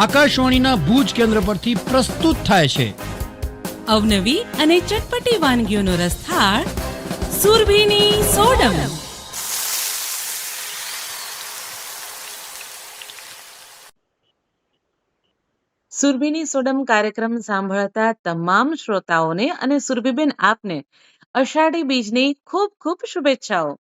આકાશવાણીના ભુજ કેન્દ્ર પરથી પ્રસ્તુત થાય છે. અવનવી અને ચટપટી વાનગીઓનો રસથાળ સુરભીની સોડમ. સુરભીની સોડમ કાર્યક્રમ સાંભળતા તમામ શ્રોતાઓને અને સુરભીબેન આપને અષાઢી બીજની ખૂબ ખૂબ શુભેચ્છાઓ.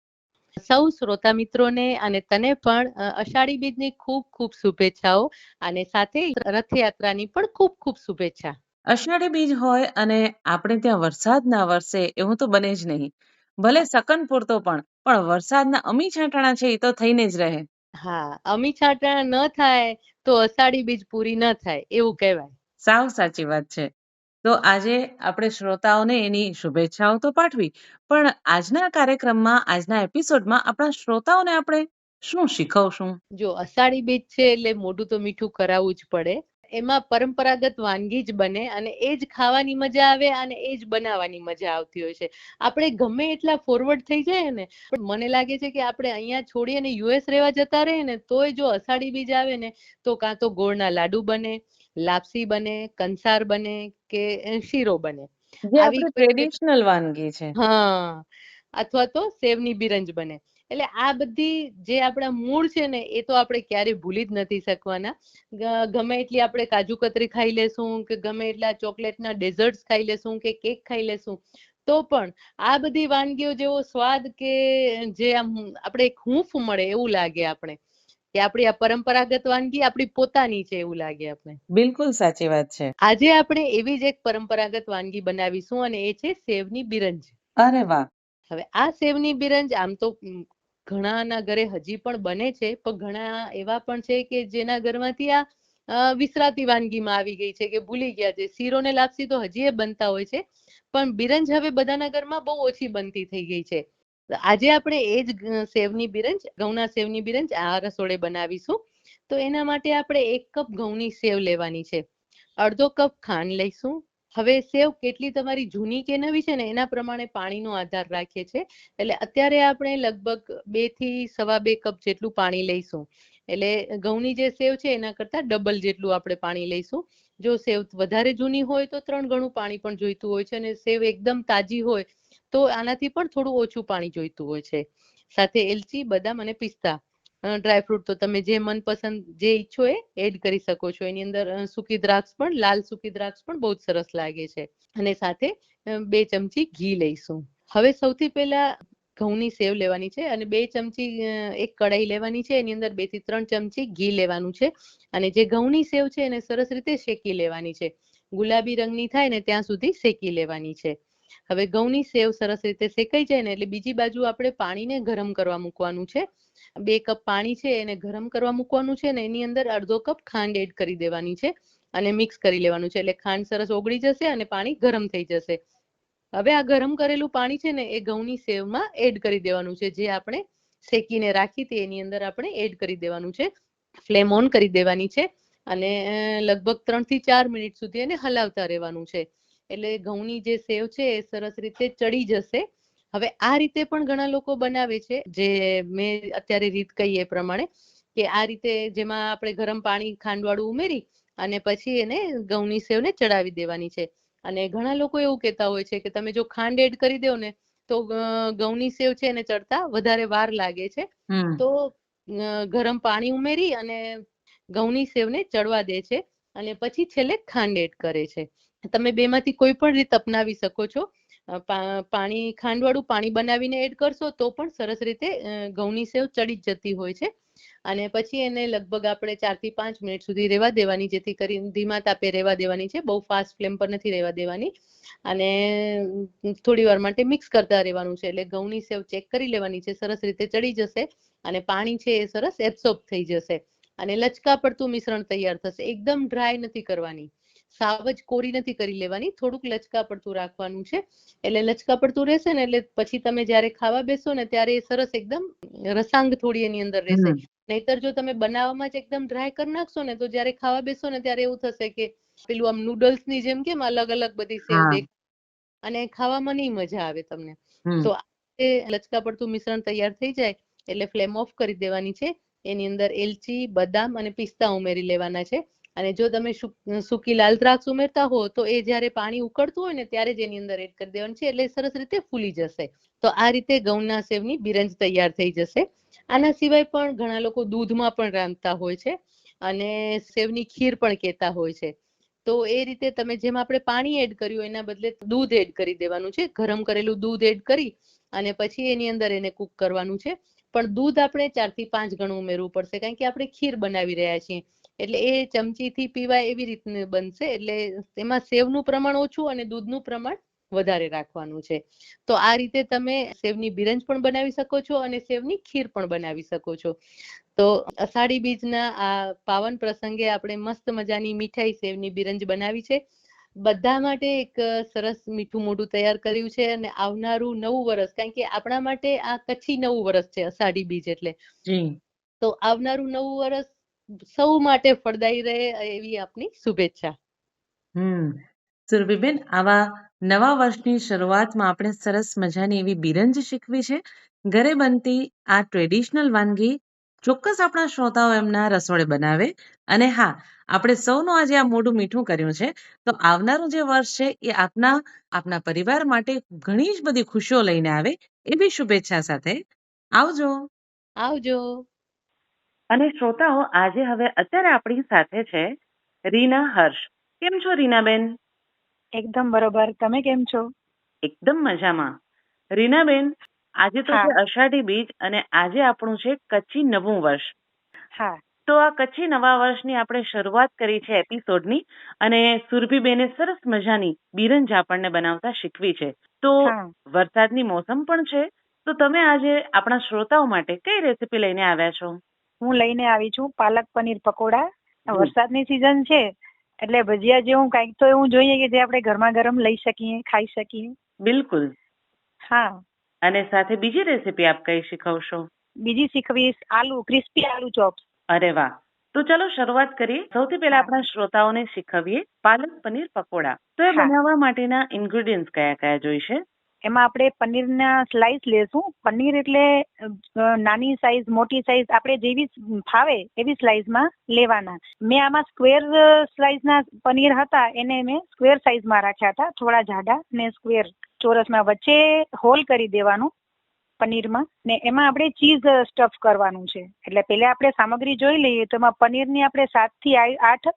સૌ શ્રોતા મિત્રોને અને તને પણ અષાઢી બીજની ખૂબ ખૂબ શુભેચ્છાઓ અને સાથે રથયાત્રાની પણ ખૂબ ખૂબ શુભેચ્છા. અષાઢી બીજ હોય અને આપણે ત્યાં વરસાદ ના વરસે એવું તો બને જ નહીં. ભલે સકન પૂરતો પણ પણ વરસાદના અમી છાંટણા છે એ તો થઈને જ રહે. હા અમી છાંટણા ન થાય તો અષાઢી બીજ પૂરી ન થાય એવું કહેવાય. સાવ સાચી વાત છે. તો આજે આપણે શ્રોતાઓને એની શુભેચ્છાઓ તો પાઠવી, પણ આજના કાર્યક્રમમાં, આજના એપિસોડમાં આપણા શ્રોતાઓને આપણે શું શીખવશું? જો અષાઢી બીજ છે એટલે મોઢું તો મીઠું કરાવવું જ પડે. એમાં પરંપરાગત વાનગી જ બને અને એ જ ખાવાની મજા આવે અને એ જ બનાવવાની મજા આવતી હોય છે. આપણે ગમે એટલા ફોરવર્ડ થઈ જાય ને, પણ મને લાગે છે કે આપણે અહીંયા છોડી અને યુએસ રહેવા જતા રહીએ ને, તોય જો અષાઢી બીજ આવે ને, તો કાં તો ગોળના લાડુ બને. લાપસી બને કંસાર બને કે શીરો બને. આવી ટ્રેડિશનલ વાનગી છે. હા અથવા તો સેવની બિરંજ બને. એટલે આ બધી જે આપણા મૂળ છે ને એ તો આપણે ક્યારેય ભૂલી જ નથી શકવાના. ગમે એટલી આપણે કાજુ કતરી ખાઈ લેશું કે ગમે એટલા ચોકલેટના ડેઝર્ટ્સ ખાઈ લેશું કે કેક ખાઈ લેશું તો પણ આ બધી વાનગીઓ જેવો સ્વાદ કે જે આમ આપણે એક હૂંફ મળે એવું લાગે આપણે. કે આપણી આ પરંપરાગત વાનગી આપણી પોતાની છે એવું લાગે આપણે. બિલકુલ સાચી વાત છે. આજે આપણે એવી જ એક પરંપરાગત વાનગી બનાવીશું અને એ છે સેવની બિરંજ. અરે વાહ! હવે આ સેવની બિરંજ આમ તો ઘણાના ઘરે હજી પણ બને છે પણ ઘણા એવા પણ છે કે જેના ઘરમાંથી આ વિસરાતી વાનગીમાં આવી ગઈ છે કે ભૂલી ગયા છે. શીરો ને લાપસી તો હજી એ બનતા હોય છે પણ બિરંજ હવે બધાના ઘરમાં બહુ ઓછી બનતી થઈ ગઈ છે. આજે આપણે એ જ સેવની બિરંજ, ઘઉંના સેવની બિરંજ, આ રસોડે બનાવીશું. તો એના માટે આપણે એક કપ ઘઉંની સેવ લેવાની છે. અડધો કપ ખાંડ લઈશું. હવે સેવ કેટલી તમારી જૂની કે નવી છે ને, એના પ્રમાણે પાણીનો આધાર રાખીએ છે એટલે અત્યારે આપણે લગભગ બેથી સવા બે કપ જેટલું પાણી લઈશું. એટલે ઘઉંની જે સેવ છે, એના કરતા ડબલ જેટલું આપણે પાણી લઈશું. જો સેવ વધારે જૂની હોય તો ત્રણ ગણું પાણી પણ જોઈતું હોય છે અને સેવ એકદમ તાજી હોય તો આનાથી પણ થોડું ઓછું પાણી જોઈતું હોય છે. સાથે એલચી, બદામ અને પિસ્તા. ડ્રાયફ્રૂટ તો તમે જે મનપસંદ જે ઈચ્છો એ એડ કરી શકો છો. એની અંદર સૂકી દ્રાક્ષ પણ, લાલ સૂકી દ્રાક્ષ પણ બહુ સરસ લાગે છે. અને સાથે બે ચમચી ઘી લઈશું. હવે સૌથી પહેલા ઘઉંની સેવ લેવાની છે અને બે ચમચી એક કઢાઈ લેવાની છે. એની અંદર બેથી ત્રણ ચમચી ઘી લેવાનું છે. અને જે ઘઉંની સેવ છે એને સરસ રીતે શેકી લેવાની છે. ગુલાબી રંગની થાય ને ત્યાં સુધી શેકી લેવાની છે. હવે ઘઉંની સેવ સરસ રીતે શેકાઈ જાય ને એટલે બીજી બાજુ આપણે પાણીને ગરમ કરવા મૂકવાનું છે. બે કપ પાણી છે એને ગરમ કરવા મૂકવાનું છે ને એની અંદર અડધો કપ ખાંડ એડ કરી દેવાની છે અને મિક્સ કરી લેવાનું છે એટલે ખાંડ સરસ ઓગળી જશે અને પાણી ગરમ થઈ જશે. હવે આ ગરમ કરેલું પાણી છે ને એ ઘઉંની સેવમાં એડ કરી દેવાનું છે. જે આપણે શેકીને રાખી હતી એની અંદર આપણે એડ કરી દેવાનું છે. ફ્લેમ ઓન કરી દેવાની છે અને લગભગ ત્રણથી ચાર મિનિટ સુધી એને હલાવતા રહેવાનું છે. એટલે ઘઉંની જે સેવ છે એ સરસ રીતે ચડી જશે. હવે આ રીતે પણ ઘણા લોકો બનાવે છે જે મેં અત્યારે રીત કહી એ પ્રમાણે કે આ રીતે જેમાં આપણે ગરમ પાણી ખાંડવાળું ઉમેરી અને પછી એને ઘઉંની સેવને ચડાવી દેવાની છે. અને ઘણા લોકો એવું કહેતા હોય છે કે તમે જો ખાંડ એડ કરી દો ને તો ઘઉંની સેવ છે એને ચડતા વધારે વાર લાગે છે. તો ગરમ પાણી ઉમેરી અને ઘઉંની સેવને ચડવા દે છે અને પછી છેલ્લે ખાંડ એડ કરે છે. તમે બેમાંથી કોઈ પણ રીત અપનાવી શકો છો. પાણી, ખાંડવાળું પાણી બનાવીને એડ કરશો તો પણ સરસ રીતે ઘઉંની સેવ ચડી જ જતી હોય છે. અને પછી એને લગભગ આપણે ચારથી પાંચ મિનિટ સુધી રહેવા દેવાની, જેથી કરીને ધીમા તાપે રહેવા દેવાની છે. બહુ ફાસ્ટ ફ્લેમ પર નથી રહેવા દેવાની. અને થોડી વાર માટે મિક્સ કરતા રહેવાનું છે. એટલે ઘઉંની સેવ ચેક કરી લેવાની છે. સરસ રીતે ચડી જશે અને પાણી છે એ સરસ એબ્સોર્બ થઈ જશે. અને લચકા પડતું મિશ્રણ તૈયાર થશે. એકદમ ડ્રાય નથી કરવાની. સાવ જ કોરી નથી કરી લેવાની થોડુંક લચકા પડતું રાખવાનું છે. એટલે લચકા પડતું રહેશે ને એટલે પછી તમે જ્યારે ખાવા બેસો ને ત્યારે એ સરસ એકદમ રસાંગ થોડી એની અંદર રહેશે. નહીતર જો તમે બનાવવામાં જ એકદમ ડ્રાય કરી નાખશો ને તો જ્યારે ખાવા બેસો ને ત્યારે એવું થશે કે પેલું આમ નૂડલ્સની જેમ કેમ અલગ અલગ બધી સેવ. અને ખાવામાં નહીં મજા આવે તમને. તો એ લચકા પડતું મિશ્રણ તૈયાર થઈ જાય એટલે ફ્લેમ ઓફ કરી દેવાની છે. એની અંદર એલચી બદામ અને પિસ્તા ઉમેરી લેવાના છે. અને જો તમે સૂક- લાલ દ્રાક્ષ ઉમેરતા હો, તો એ જ્યારે પાણી ઉકળતું હોય ને, ત્યારે જ એની અંદર એડ કરી દેવાનું છે, એટલે સરસ રીતે ફૂલી જશે. તો આ રીતે ઘઉંના સેવની બિરંજ તૈયાર થઈ જશે. આના સિવાય પણ ઘણા લોકો દૂધમાં પણ રાંધતા હોય છે અને સેવની ખીર પણ કહેતા હોય છે. તો એ રીતે તમે જેમ આપણે પાણી એડ કર્યું, એના બદલે દૂધ એડ કરી દેવાનું છે. ગરમ કરેલું દૂધ એડ કરી અને પછી એની અંદર એને કૂક કરવાનું છે. પણ દૂધ આપણે ચારથી પાંચ ગણું ઉમેરવું પડશે, કારણ કે આપણે ખીર બનાવી રહ્યા છીએ. એટલે એ ચમચીથી પીવાય એવી રીતનું બનશે. એટલે એમાં સેવનું પ્રમાણ ઓછું અને દૂધનું પ્રમાણ વધારે રાખવાનું છે. તો આ રીતે તમે સેવની બિરંજ પણ બનાવી શકો છો અને સેવની ખીર પણ બનાવી શકો છો. તો અષાઢી બીજના આ પાવન પ્રસંગે આપણે મસ્ત મજાની મીઠાઈ સેવની બિરંજ બનાવી છે. બધા માટે એક સરસ મીઠું મોઢું તૈયાર કર્યું છે અને આવનારું નવું વર્ષ કારણ કે આપણા માટે આ કચ્છી નવું વર્ષ છે અષાઢી બીજ એટલે. તો આવનારું નવું વર્ષ સૌ માટે ફળદાયી રહે એવી આપની શુભેચ્છા. હમ. સુરભીબેન આવા નવા વર્ષની શરૂઆતમાં આપણે સરસ મજાની એવી બિરંજ શીખવી છે. ઘરે બનતી આ ટ્રેડિશનલ વાનગી ચોક્કસ આપણા શ્રોતાઓ એમના રસોડે બનાવે. અને હા આપણે સૌનું આજે આ મોઢું મીઠું કર્યું છે. તો આવનારું જે વર્ષ છે એ આપના આપના પરિવાર માટે ઘણી જ બધી ખુશીઓ લઈને આવે એવી શુભેચ્છા સાથે. આવજો. આવજો. અને શ્રોતાઓ આજે હવે અત્યારે આપણી સાથે છે રીના હર્ષ. કેમ છો રીનાબેન? એકદમ બરોબર. તમે કેમ છો? એકદમ મજામાં. રીનાબેન આજે તો છે અષાઢી બીજ અને આજે આપણું છે કચ્છી નવું વર્ષ. હા. તો આ કચ્છી નવા વર્ષની આપણે શરૂઆત કરી છે એપિસોડની અને સુરભીબેને સરસ મજાની બિરંજ આપણને બનાવતા શીખવી છે. તો વરસાદની મોસમ પણ છે. તો તમે આજે આપણા શ્રોતાઓ માટે કઈ રેસીપી લઈને આવ્યા છો? હું લઈને આવી છું પાલક પનીર પકોડા. વરસાદની સિઝન છે એટલે ભજીયા જેવું કાંઈક તો એવું જોઈએ કે જે આપણે ગરમા ગરમ લઈ શકીએ ખાઈ શકીએ. બિલકુલ. હા. અને સાથે બીજી રેસીપી આપ કઈ શીખવશો? બીજી શીખવીશ આલુ ક્રિસ્પી આલુ ચોપ્સ અરે વાહ. તો ચલો શરૂઆત કરીએ. સૌથી પહેલા આપણા શ્રોતાઓને શીખવીએ પાલક પનીર પકોડા. તો એ બનાવવા માટેના ઇન્ગ્રેડિયન્ટ્સ કયા કયા જોઈશે? એમાં આપણે પનીરના સ્લાઈસ લેશું. પનીર એટલે નાની સાઈઝ મોટી સાઈઝ આપણે જેવી ફાવે એવી સ્લાઈસમાં લેવાના. મેં આમાં સ્ક્વેર સ્લાઈસના પનીર હતા એને મેં સ્ક્વેર સાઈઝમાં રાખ્યા હતા. થોડા જાડા ને સ્ક્વેર ચોરસમાં વચ્ચે હોલ કરી દેવાનું પનીરમાં ને એમાં આપણે ચીઝ સ્ટફ કરવાનું છે. એટલે પહેલા આપણે સામગ્રી જોઈ લઈએ તો એમાં પનીરની આપણે સાતથી આઠ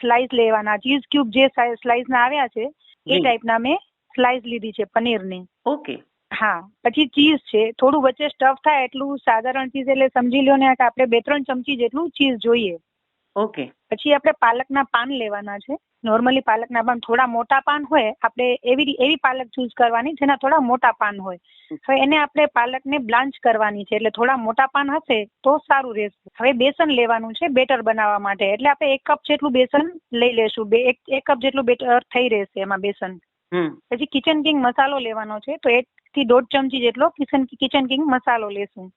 સ્લાઈસ લેવાના. ચીઝ ક્યુબ જે સ્લાઈસના આવ્યા છે એ ટાઈપના મેં સ્લાઇસ લીધી છે પનીરની. ઓકે. હા પછી ચીઝ છે. થોડું વચ્ચે સ્ટફ થાય એટલું સાધારણ ચીઝ એટલે સમજી લો ને કે આપણે બે ત્રણ ચમચી જેટલું ચીઝ જોઈએ. ઓકે. પછી આપણે પાલકના પાન લેવાના છે. નોર્મલી પાલકના પાન થોડા મોટા પાન હોય આપણે એવી એવી પાલક ચૂઝ કરવાની જેના થોડા મોટા પાન હોય. હવે એને આપણે પાલકને બ્લાન્ચ કરવાની છે. એટલે થોડા મોટા પાન હશે તો સારું રહેશે. હવે બેસન લેવાનું છે બેટર બનાવવા માટે. એટલે આપણે એક કપ જેટલું બેસન લઈ લેશું. બે એક કપ જેટલું બેટર થઈ રહેશે એમાં બેસન. પછી કિચન કિંગ મસાલો લેવાનો છે તો એક થી દોઢ ચમચી જેટલો કિચન કિચન કિંગ મસાલો લેશું.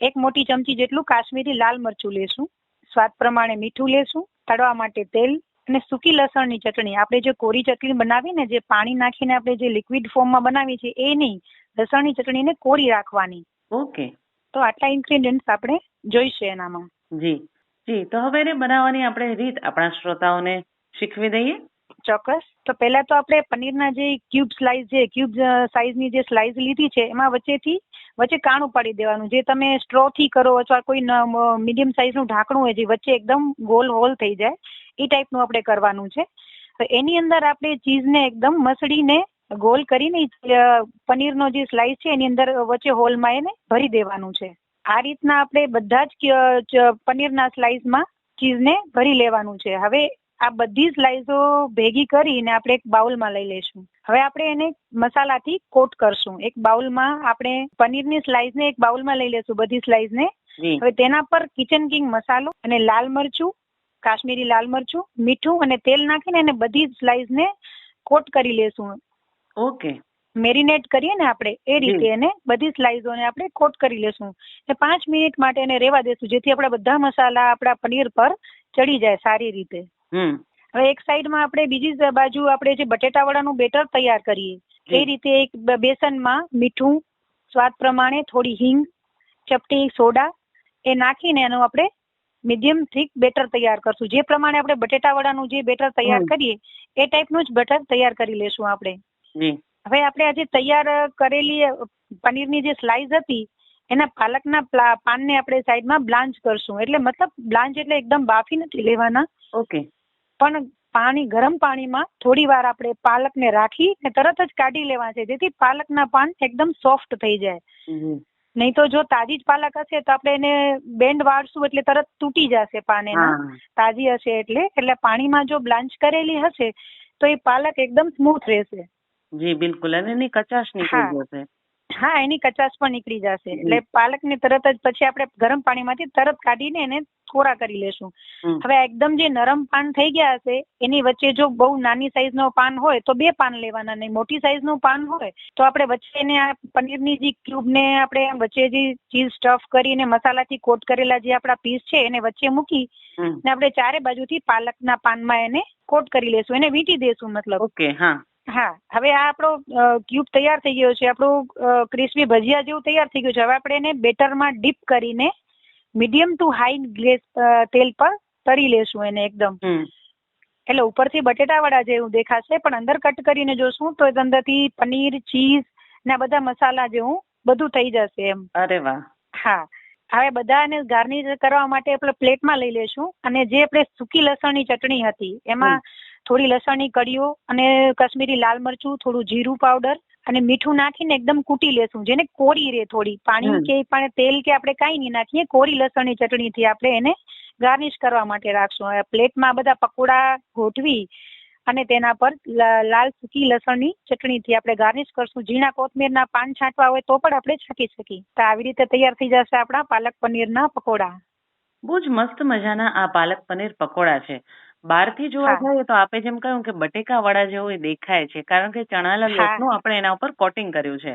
એક મોટી ચમચી જેટલું કાશ્મીરી લાલ મરચું લેશું. સ્વાદ પ્રમાણે મીઠું લેશું તળવા માટે તેલ અને સૂકી લસણની ચટણી. આપણે જે કોરી ચટણી બનાવીને જે પાણી નાખીને આપણે જે લિક્વિડ ફોર્મમાં બનાવી છે એ નહીં. લસણની ચટણીને કોરી રાખવાની. ઓકે. તો આટલા ઇન્ગ્રેડિયન્ટ્સ આપણે જોઈશે એનામાં. જી. જી. તો હવે એને બનાવવાની આપણે રીત આપણા શ્રોતાઓને શીખવી દઈએ. ચોક્કસ. તો પહેલા તો આપણે પનીરના જે ક્યુબ સ્લાઇસ છે ક્યુબ સાઇઝની જે સ્લાઇસ લીધી છે, એમાં વચ્ચેથી, વચ્ચે કાણું પાડી દેવાનું. જે તમે સ્ટ્રોથી કરો અથવા કોઈ મીડિયમ સાઇઝનું ઢાંકણું હોય જે વચ્ચે એકદમ ગોલ હોલ થઈ જાય, એ ટાઈપનું આપણે કરવાનું છે. તો એની અંદર આપણે ચીઝને એકદમ મસળીને ગોલ કરીને પનીરનો જે સ્લાઇસ છે, એની અંદર વચ્ચે હોલમાં એને ભરી દેવાનું છે. આ રીતના આપણે બધા જ પનીરના સ્લાઇસમાં ચીઝને ભરી લેવાનું છે. હવે આ બધી સ્લાઇસો ભેગી કરીને આપણે એક બાઉલમાં લઈ લઈશું. હવે આપણે એને મસાલાથી કોટ કરશું. એક બાઉલમાં આપણે પનીરની સ્લાઈસને એક બાઉલમાં લઈ લેશું બધી સ્લાઈસને હવે તેના પર કિચન કિંગ મસાલો અને લાલ મરચું કાશ્મીરી લાલ મરચું મીઠું અને તેલ નાખીને એને બધી સ્લાઈસને કોટ કરી લેશું. ઓકે. મેરિનેટ કરીએ ને આપણે એ રીતે એને બધી સ્લાઇસોને આપણે કોટ કરી લેશું. ને પાંચ મિનિટ માટે એને રેવા દેશું જેથી આપણા બધા મસાલા આપણા પનીર પર ચડી જાય સારી રીતે. હમ. હવે એક સાઈડમાં આપણે બીજી બાજુ આપણે જે બટેટા વડાનું બેટર તૈયાર કરીએ એ રીતે એક બેસનમાં મીઠું સ્વાદ પ્રમાણે થોડી હિંગ ચપટી સોડા એ નાખીને એનું આપણે મીડિયમ થીક બેટર તૈયાર કરશું. જે પ્રમાણે આપણે બટેટા વડાનું જે બેટર તૈયાર. કરીએ એ ટાઈપનું જ બેટર તૈયાર કરી લેશું આપણે. હવે આપણે આજે તૈયાર કરેલી પનીરની જે સ્લાઇસ હતી એના પાલકના પ્લા- પાનને આપણે સાઈડમાં બ્લાન્ચ કરશું. એટલે મતલબ બ્લાન્ચ એટલે એકદમ બાફી નથી લેવાના. ઓકે. પણ પાણી ગરમ પાણીમાં થોડી વાર આપણે પાલકને રાખી ને તરત જ કાઢી લેવા છે. જેથી પાલકના પાન એકદમ સોફ્ટ થઈ જાય. નહીં તો જો તાજી જ પાલક હશે તો આપણે એને બેન્ડ વાળશું એટલે તરત તૂટી જશે પાન એના. તાજી હશે એટલે. એટલે પાણીમાં જો બ્લાન્ચ કરેલી હશે તો એ પાલક એકદમ સ્મૂથ રહેશે. જી બિલકુલ. અને એની કચાશ નીકળી જશે. હા એની કચાશ પણ નીકળી જશે. એટલે એટલે પાલકને તરત જ પછી આપણે ગરમ પાણીમાંથી તરત કાઢીને એને કોરા કરી લેશું. હવે એકદમ જે નરમ પાન થઈ ગયા હશે એની વચ્ચે જો બહુ નાની સાઈઝનો પાન હોય તો બે પાન લેવાના નહીં. મોટી સાઈઝનું પાન હોય તો આપણે વચ્ચે એને આ પનીરની જે ક્યુબને આપણે વચ્ચે જે ચીઝ સ્ટફ કરીને મસાલાથી કોટ કરેલા જે આપણા પીસ છે એને વચ્ચે મૂકી. ને આપણે ચારે બાજુથી પાલકના પાનમાં એને કોટ કરી લેશું. એને વીંટી દેશું મતલબ. ઓકે હા. હા હવે આ આપણો ક્યુબ તૈયાર થઈ ગયો છે. આપણું ક્રિસ્પી ભજીયા જેવું તૈયાર થઈ ગયું છે. હવે આપણે એને બેટરમાં ડીપ કરીને મીડિયમ ટુ હાઈ ગ્લેસ તેલ પર તરી લેશું એને એકદમ. એટલે ઉપરથી બટેટાવાળા જેવું દેખાશે પણ અંદર કટ કરીને જોશું તો અંદરથી પનીર ચીઝ ને બધા મસાલા જેવું બધું થઈ જશે એમ. અરે વાહ. હા. હવે બધાને ગાર્નિશ કરવા માટે આપણે પ્લેટમાં લઈ લેશું. અને જે આપણે સૂકી લસણની ચટણી હતી એમાં થોડી લસણની કડીઓ અને કાશ્મીરી લાલ મરચું થોડું જીરું પાવડર અને મીઠું નાખીને એકદમ કૂટી લેશું. જેને કોરી રે થોડી. પાણી કે પણ તેલ કે આપણે કાંઈ નહીં નાખીએ કોરી લસણની ચટણીથી આપણે એને ગાર્નિશ કરવા માટે રાખશું. હવે પ્લેટમાં બધા પકોડા ગોઠવી અને તેના પર લાલ સૂકી લસણની ચટણીથી આપણે ગાર્નિશ કરશું. ઝીણા કોથમીરના પાન છાંટવા હોય તો પણ આપણે છાંટી શકીએ. તો આવી રીતે તૈયાર થઈ જશે આપણા પાલક પનીરના પકોડા. બહુ જ મસ્ત મજાના આ પાલક પનીર પકોડા છે. બહારથી જોવા જઈએ તો આપે જેમ કહ્યું કે બટેકા વડા જેવું એ દેખાય છે. કારણ કે ચણાના. લોટનું આપણે એના ઉપર કોટિંગ કર્યું છે.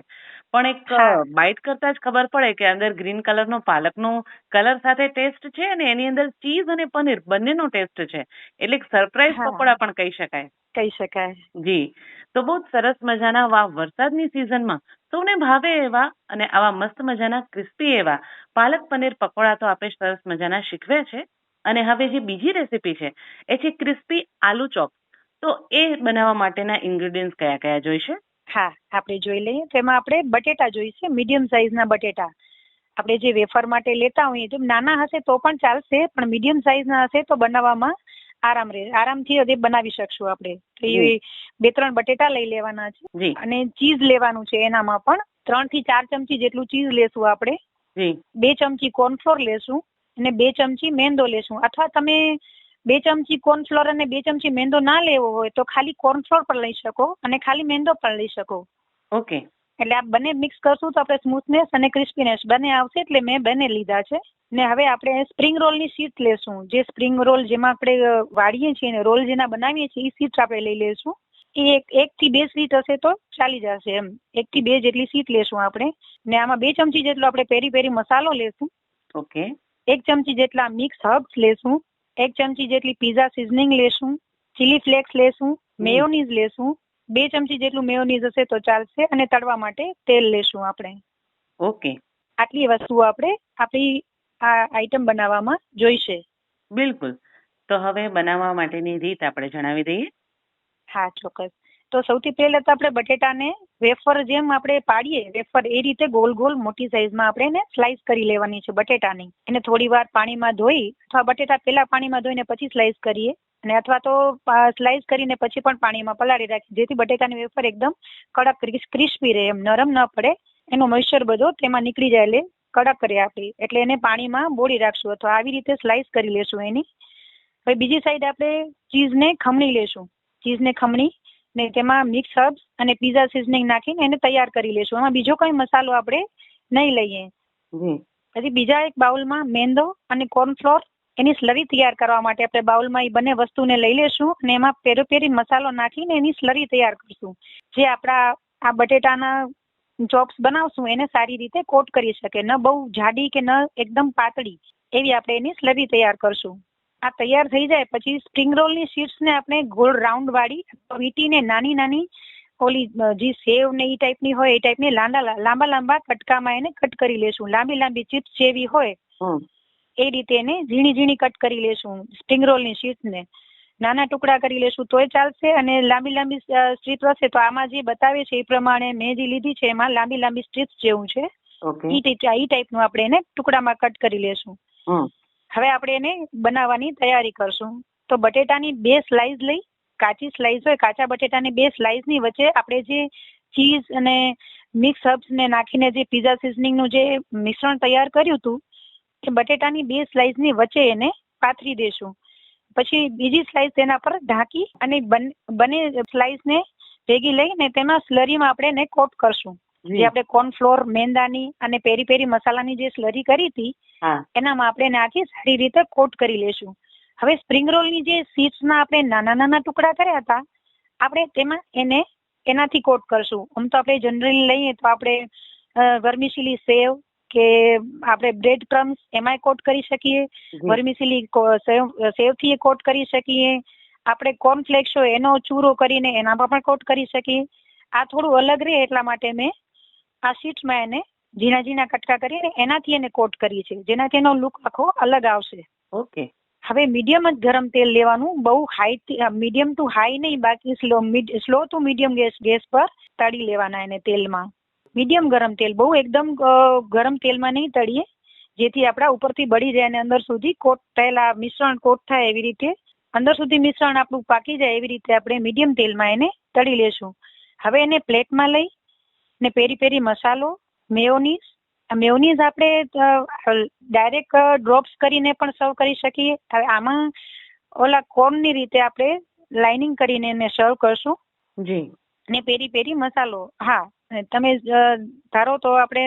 પણ એક બાઇટ કરતા જ ખબર પડે કે અંદર ગ્રીન કલરનો પાલકનો કલર સાથે ટેસ્ટ છે અને એની અંદર ચીઝ અને પનીર બંનેનો ટેસ્ટ છે. એટલે સરપ્રાઈઝ પકોડા પણ કહી શકાય. કહી શકાય. જી. તો બહુ સરસ મજાના વા વરસાદની સિઝનમાં સૌને ભાવે એવા અને આવા મસ્ત મજાના ક્રિસ્પી એવા પાલક પનીર પકોડા તો આપણે સરસ મજાના શીખવે છે. અને હવે જે બીજી રેસીપી છે એ છે ક્રિસ્પી આલુ ચોપ. તો એ બનાવવા માટેના ઇન્ગ્રેડિયન્ટ્સ કયા કયા જોઈશે? હા આપણે જોઈ લઈએ. તેમાં આપણે બટેટા જોઈશે મીડિયમ સાઈઝના બટેટા. આપણે જે વેફર માટે લેતા હોઈએ જો નાના હશે તો પણ ચાલશે પણ મીડિયમ સાઈઝના હશે તો બનાવવામાં આરામ રહે આરામથી તે બનાવી શકશું આપણે. તો એ બે ત્રણ બટેટા લઈ લેવાના છે. અને ચીઝ લેવાનું છે એનામાં પણ. ત્રણથી ચાર ચમચી જેટલું ચીઝ લેશું આપણે. બે ચમચી કોર્નફ્લોર લેશું. અને બે ચમચી મેંદો લેશું. અથવા તમે બે ચમચી કોર્નફ્લોર અને બે ચમચી મેંદો ના લેવો હોય તો ખાલી કોર્નફ્લોર પણ લઈ શકો અને ખાલી મેંદો પણ લઈ શકો. ઓકે. એટલે આ બંને મિક્સ કરશું તો આપણે સ્મૂથનેસ અને ક્રિસ્પીનેસ બંને આવશે એટલે મેં બંને લીધા છે. ને હવે આપણે સ્પ્રિંગ રોલની શીટ લેશું. જે સ્પ્રિંગ રોલ જેમાં આપણે વાળીએ છીએ ને રોલ જેના બનાવીએ છીએ એ શીટ આપણે લઈ લેશું. એ એક એક થી બે સીટ હશે તો ચાલી જશે એમ. એક થી બે જેટલી સીટ લેશું આપણે. ને આમાં બે ચમચી જેટલો આપણે પેરી પેરી મસાલો લેશું. ઓકે. એક ચમચી જેટલા મિક્સ હર્બ્સ લેશું એક ચમચી જેટલી પીઝા સિઝનિંગ લેશું ચીલી ફ્લેક્સ લેશું મેયોનીઝ લેશું બે ચમચી જેટલું મેયોનીઝ હશે તો ચાલશે અને તળવા માટે તેલ લેશું આપણે. ઓકે. આટલી વસ્તુઓ આપણે આપણી આ આઈટમ બનાવવામાં જોઈશે. બિલકુલ. તો હવે બનાવવા માટેની રીત આપણે જણાવી દઈએ. હા ચોક્કસ. તો સૌથી પહેલા તો આપણે બટેટાને વેફર જેમ આપણે પાડીએ, વેફર એ રીતે ગોલ ગોલ મોટી સાઈઝમાં આપણે એને સ્લાઈસ કરી લેવાની છે બટેટાની. એને થોડી વાર પાણીમાં ધોઈ અથવા બટેટા પહેલા પાણીમાં ધોઈને પછી સ્લાઈસ કરીએ. અને અથવા તો સ્લાઈસ કરીને પછી પણ પાણીમાં પલાળી રાખીએ, જેથી બટેટાની વેફર એકદમ કડક ક્રિસ્પી રહે, એમ નરમ ન પડે. એનો મોઇશ્ચર બધો તેમાં નીકળી જાય એટલે કડક રહે આપણી. એટલે એને પાણીમાં બોળી રાખશું. અથવા આવી રીતે સ્લાઈસ કરી લેશું એની. હવે બીજી સાઈડ આપણે ચીઝને ખમણી લેશું. ચીઝને ખમણી ને તેમાં મિક્સ હર્બ્સ અને પીઝા સિઝનિંગ નાખીને એને તૈયાર કરી લેશું એમાં બીજો કોઈ મસાલો આપણે નહીં લઈએ. પછી બીજા એક બાઉલમાં મેંદો અને કોર્નફ્લોર એની સ્લરી તૈયાર કરવા માટે આપણે બાઉલમાં એ બંને વસ્તુને લઈ લેશું અને એમાં પેરોપેરી પેરી મસાલો નાખીને એની સ્લરી તૈયાર કરશું. જે આપણા આ બટેટાના ચોપ્સ બનાવશું એને સારી રીતે કોટ કરી શકે. ન બહુ જાડી કે ન એકદમ પાતળી એવી આપણે એની સ્લરી તૈયાર કરશું. આ તૈયાર થઈ જાય. પછી સ્પ્રિંગ રોલની શીટ્સને આપણે ગોળ રાઉન્ડ વાળી વીટીને નાની નાની ઓલી જે સેવ ને એ ટાઈપની હોય એ ટાઈપની લાંબા લાંબા લાંબા કટકામાં એને કટ કરી લેશું. લાંબી લાંબી ચિપ્સ જેવી હોય એ રીતે એને ઝીણી ઝીણી કટ કરી લેશું સ્પ્રિંગ રોલની શીટ્સને. નાના ટુકડા કરી લેશું તોય ચાલશે અને લાંબી લાંબી સ્ટ્રીપ હશે તો આમાં જે બતાવે છે એ પ્રમાણે મેં જે લીધી છે એમાં લાંબી લાંબી સ્ટ્રીપ્સ જેવું છે. એ ટાઈપનું આપણે એને ટુકડામાં કટ કરી લેશું. હવે આપણે એને બનાવવાની તૈયારી કરશું. તો બટેટાની બે સ્લાઈસ લઈ, કાચી સ્લાઈસ હોય, કાચા બટેટાની બે સ્લાઈસની વચ્ચે આપણે જે ચીઝ અને મિક્સ હર્બ્સને નાખીને જે પીઝા સિઝનિંગનું જે મિશ્રણ તૈયાર કર્યું હતું, એ બટેટાની બે સ્લાઈસની વચ્ચે એને પાથરી દેશું. પછી બીજી સ્લાઈસ તેના પર ઢાંકી અને બન- સ્લાઈસને ભેગી લઈને તેમાં સ્લરીમાં આપણે એને કોટ કરશું. જે આપણે કોર્નફ્લોર મેંદાની અને પેરી પેરી મસાલાની જે સ્લરી કરી હતી એનામાં આપણે નાખી આખી સારી રીતે કોટ કરી લેશું. હવે સ્પ્રિંગ રોલની જે સીટ્સના આપણે નાના નાના ટુકડા કર્યા હતા આપણે તેમાં એને એનાથી કોટ કરશું. આમ તો આપણે જનરલી લઈએ તો આપણે વર્મિશીલી સેવ કે આપણે બ્રેડ ક્રમ્સ એમાંય કોટ કરી શકીએ. વર્મિશીલી સેવથી કોટ કરી શકીએ. આપણે કોર્નફ્લેક્સ હોય એનો ચૂરો કરીને એનામાં પણ કોટ કરી શકીએ. આ થોડું અલગ રહે એટલા માટે મેં આ શીટ્સમાં એને ઝીણા ઝીણા કટકા કરીને એનાથી એને કોટ કરીએ છીએ. જેનાથી એનો લુક આખો અલગ આવશે. ઓકે. હવે મીડિયમ જ ગરમ તેલ લેવાનું. બહુ હાઈ મીડિયમ ટુ હાઈ નહીં બાકી slow slow to medium gas gas પર તળી લેવાના એને તેલમાં. મીડિયમ ગરમ તેલ બહુ એકદમ ગરમ તેલમાં નહીં તળીએ. જેથી આપણા ઉપરથી બળી જાય અને અંદર સુધી કોટ થયેલા મિશ્રણ કોટ થાય એવી રીતે. અંદર સુધી મિશ્રણ આપણું પાકી જાય એવી રીતે આપણે મીડિયમ તેલમાં એને તળી લેશું. હવે એને પ્લેટમાં લઈ ને પેરી પેરી મસાલો મેયોનીઝ. મેયોનીઝ આપણે ડાયરેક્ટ ડ્રોપ્સ કરીને પણ સર્વ કરી શકીએ. હવે આમાં ઓલા કોર્નની રીતે આપણે લાઇનિંગ કરીને એને સર્વ કરશું. જી. ને પેરી પેરી મસાલો. હા અને તમે ધારો તો આપણે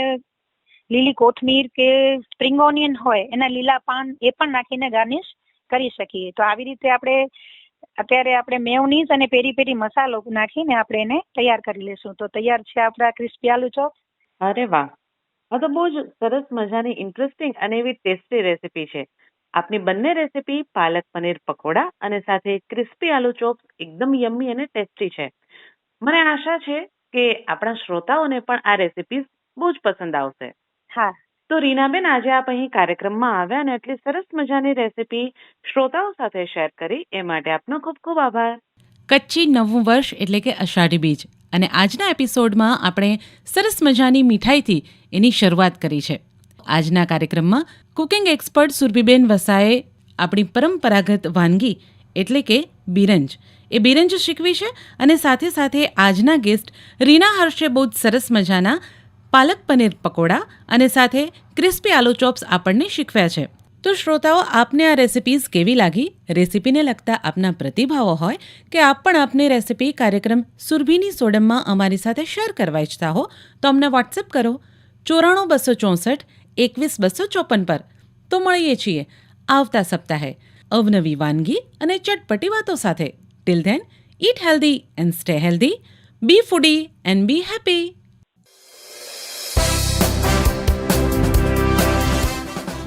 લીલી કોથમીર કે સ્પ્રિંગ ઓનિયન હોય એના લીલા પાન એ પણ નાખીને ગાર્નિશ કરી શકીએ. તો આવી રીતે આપણે અત્યારે આપણે મેયોનીઝ અને પેરી પેરી મસાલો નાખીને આપણે એને તૈયાર કરી લેશું તો તૈયાર છે આપણા ક્રિસ્પી આલુ ચોપ? અરે વાહ! આ તો બહુ જ સરસ મજાની ઇન્ટરેસ્ટિંગ અને એવી ટેસ્ટી રેસીપી છે. આપની બંને રેસીપી પાલક પનીર પકોડા અને સાથે ક્રિસ્પી આલુ ચોપ્સ એકદમ યમ્મી અને ટેસ્ટી છે. મને આશા છે કે આપણા શ્રોતાઓને પણ આ રેસીપીઝ બહુ જ પસંદ આવશે. હા તો રીનાબેન આજે આપ અહીં કાર્યક્રમમાં આવ્યા અને એટલી સરસ મજાની રેસીપી શ્રોતાઓ સાથે શેર કરી. એ માટે આપનો ખૂબ ખૂબ આભાર. કચ્છી નવું વર્ષ એટલે કે અષાઢી બીજ. અને આજના એપિસોડમાં આપણે સરસ મજાની મીઠાઈથી એની શરૂઆત કરી છે. આજના કાર્યક્રમમાં કુકિંગ એક્સપર્ટ સુરભીબેન વસાએ આપણી પરંપરાગત વાનગી એટલે કે બિરંજ. એ બિરંજ શીખવી છે અને સાથે સાથે આજના ગેસ્ટ રીના હર્ષે બહુ જ સરસ મજાના પાલક પનીર પકોડા અને સાથે ક્રિસ્પી આલુ ચોપ્સ આપણને શીખવ્યા છે. તો શ્રોતાઓ, આપને આ રેસિપીઝ કેવી લાગી? રેસિપીને લગતા આપના પ્રતિભાવો હોય કે આપ પણ આપની રેસિપી કાર્યક્રમ સુરભીની સોડમમાં અમારી સાથે શેર કરવા ઈચ્છતા હો, તો અમને વોટ્સએપ કરો. ચોરાણું બસો ચોસઠ, એકવીસ બસો ચોપન પર. તો મળીએ છીએ આવતા સપ્તાહે અવનવી વાનગી અને ચટપટી વાતો સાથે. Till then eat healthy and stay healthy be foodie and be happy